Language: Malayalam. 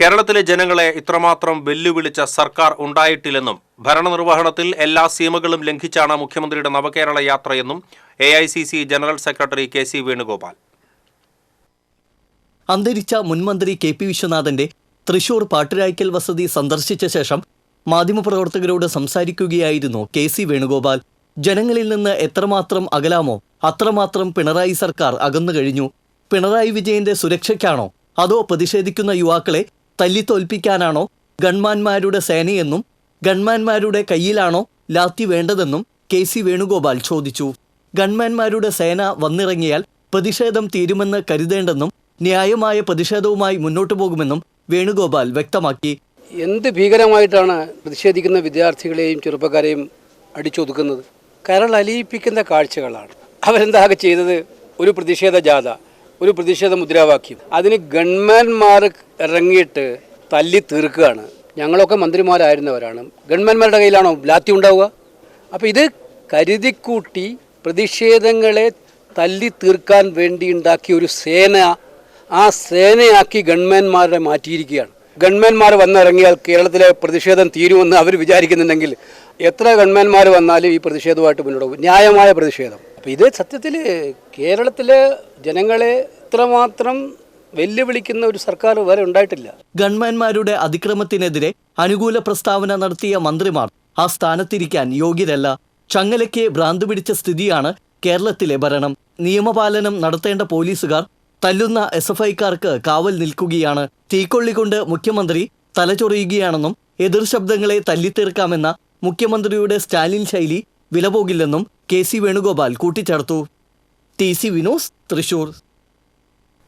കേരളത്തിലെ ജനങ്ങളെ ഇത്രമാത്രം വെല്ലുവിളിച്ച സർക്കാർ ഉണ്ടായിട്ടില്ലെന്നും ഭരണനിർവഹണത്തിൽ എല്ലാ സീമകളും ലംഘിച്ചാണ് മുഖ്യമന്ത്രിയുടെ നവകേരള യാത്രയെന്നും A general secretary K C Venugopal. അന്തരിച്ച മുൻമന്ത്രി കെ പി വിശ്വനാഥന്റെ തൃശൂർ പാട്ടുരായ്ക്കൽ വസതി സന്ദർശിച്ച ശേഷം മാധ്യമപ്രവർത്തകരോട് സംസാരിക്കുകയായിരുന്നു കെ സി വേണുഗോപാൽ. ജനങ്ങളിൽ നിന്ന് എത്രമാത്രം അകലാമോ അത്രമാത്രം പിണറായി സർക്കാർ അകന്നു കഴിഞ്ഞു പിണറായി വിജയന്റെ സുരക്ഷയ്ക്കാണോ അതോ പ്രതിഷേധിക്കുന്ന യുവാക്കളെ തല്ലിത്തോൽപ്പിക്കാനാണോ ഗൺമാന്മാരുടെ സേനയെന്നും ഗൺമാന്മാരുടെ കയ്യിലാണോ ലാത്തി വേണ്ടതെന്നും കെ സി വേണുഗോപാൽ ചോദിച്ചു. ഗൺമാന്മാരുടെ സേന വന്നിറങ്ങിയാൽ പ്രതിഷേധം തീരുമെന്ന് കരുതേണ്ടെന്നും ന്യായമായ പ്രതിഷേധവുമായി മുന്നോട്ടു പോകുമെന്നും വേണുഗോപാൽ വ്യക്തമാക്കി. എന്ത് ഭീകരമായിട്ടാണ് പ്രതിഷേധിക്കുന്ന വിദ്യാർത്ഥികളെയും ചെറുപ്പക്കാരെയും അടിച്ചൊതുക്കുന്നത്? കരൾ അലിയിപ്പിക്കുന്ന കാഴ്ചകളാണ്. അവരെന്താകെ ചെയ്തത്? ഒരു പ്രതിഷേധ ജാഥ. ഒരു പ്രതിഷേധ മുദ്രാവാക്യം. അതിന് ഗൺമാൻമാർ ഇറങ്ങിയിട്ട് തല്ലി തീർക്കുകയാണ്. ഞങ്ങളൊക്കെ മന്ത്രിമാരായിരുന്നവരാണ്. ഗൺമാൻമാരുടെ കയ്യിലാണോ ലാത്തി ഉണ്ടാവുക? അപ്പോൾ ഇത് കരുതിക്കൂട്ടി പ്രതിഷേധങ്ങളെ തല്ലി തീർക്കാൻ വേണ്ടി ഉണ്ടാക്കിയ ഒരു സേന ആ സേനയാക്കി ഗൺമാൻമാരെ മാറ്റിയിരിക്കുകയാണ്. ഗൺമാൻമാർ വന്നിറങ്ങിയാൽ കേരളത്തിലെ പ്രതിഷേധം തീരുമെന്ന് അവർ വിചാരിക്കുന്നുണ്ടെങ്കിൽ എത്ര ഗൺമാൻമാർ വന്നാലും ഈ പ്രതിഷേധമായിട്ട് മുന്നോട്ട് പോകും. ന്യായമായ പ്രതിഷേധം. അപ്പോൾ ഇത് സത്യത്തിൽ കേരളത്തിലെ ജനങ്ങളെ ഇത്രമാത്രം വെല്ലുവിളിക്കുന്ന ഒരു സർക്കാർ വരെ ഉണ്ടായിട്ടില്ല. ഗൺമാന്മാരുടെ അതിക്രമത്തിനെതിരെ അനുകൂല പ്രസ്താവന നടത്തിയ മന്ത്രിമാർ ആ സ്ഥാനത്തിരിക്കാൻ യോഗ്യരല്ല. ചങ്ങലയ്ക്ക് ഭ്രാന്ത് പിടിച്ച സ്ഥിതിയാണ് കേരളത്തിലെ ഭരണം. നിയമപാലനം നടത്തേണ്ട പോലീസുകാർ തല്ലുന്ന എസ് എഫ് ഐക്കാർക്ക് കാവൽ നിൽക്കുകയാണ്. തീക്കൊള്ളിക്കൊണ്ട് മുഖ്യമന്ത്രി തലചൊറിയുകയാണെന്നും എതിർ ശബ്ദങ്ങളെ തല്ലിത്തീർക്കാമെന്ന മുഖ്യമന്ത്രിയുടെ സ്റ്റാലിൻ ശൈലി വിലപോകില്ലെന്നും കെ സി വേണുഗോപാൽ കൂട്ടിച്ചേർത്തു. T C Vinos Thrissur.